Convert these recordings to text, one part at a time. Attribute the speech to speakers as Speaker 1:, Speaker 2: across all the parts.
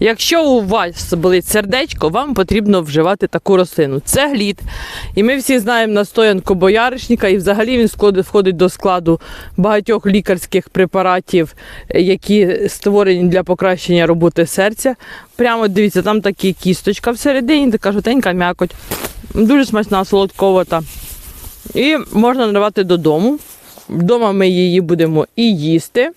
Speaker 1: Якщо у вас болить сердечко, вам потрібно вживати таку рослину. Це глід. І ми всі знаємо настоянку бояришника, і взагалі він входить до складу багатьох лікарських препаратів, які створені для покращення роботи серця. Прямо дивіться, там такі кісточка всередині, така жовтенька м'якоть. Дуже смачна, солодковата. І можна надавати додому. Вдома ми її будемо і їсти,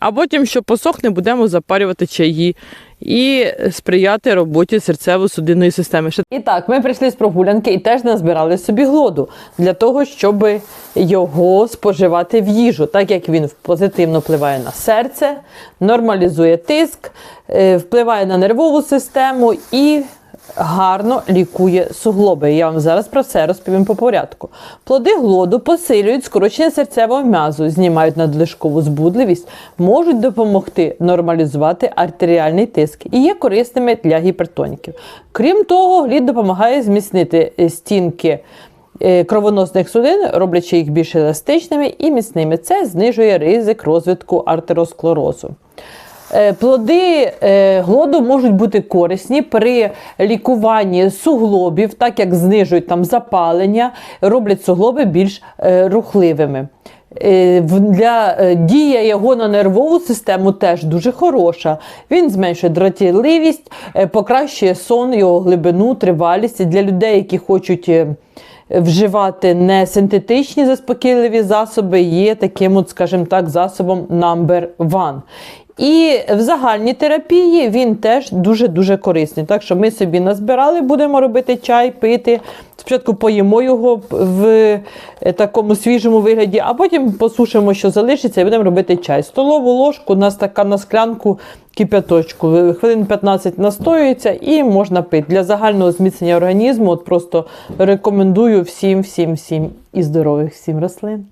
Speaker 1: а потім, що посохне, будемо запарювати чаї і сприяти роботі серцево-судинної системи. І так, ми прийшли з прогулянки і теж назбирали собі глоду для того, щоб його споживати в їжу, так як він позитивно впливає на серце, нормалізує тиск, е, впливає на нервову систему і гарно лікує суглоби. Я вам зараз про все розповім по порядку. Плоди глоду посилюють скорочення серцевого м'язу, знімають надлишкову збудливість, можуть допомогти нормалізувати артеріальний тиск і є корисними для гіпертоніків. Крім того, глід допомагає зміцнити стінки. е, Кровоносних судин, роблячи їх більш еластичними і міцними. Це знижує ризик розвитку артеросклерозу. Е, Плоди е, глоду можуть бути корисні при лікуванні суглобів, так як знижують там запалення, роблять суглоби більш е, рухливими. Для дія його на нервову систему теж дуже хороша. Він зменшує дратівливість, е, покращує сон, його глибину, тривалість. Для людей, які хочуть вживати не синтетичні заспокійливі засоби, є таким, от, скажімо так, засобом number one. І в загальній терапії він теж дуже-дуже корисний. Так що ми собі назбирали, будемо робити чай, пити. Спочатку поїмо його в е, такому свіжому вигляді, а потім посушимо, що залишиться, і будемо робити чай. Столову ложку, у нас така на склянку кип'яточку. Хвилин 15 настоюється і можна пити. Для загального зміцнення організму от просто рекомендую всім, всім, всім і здорових всім рослин.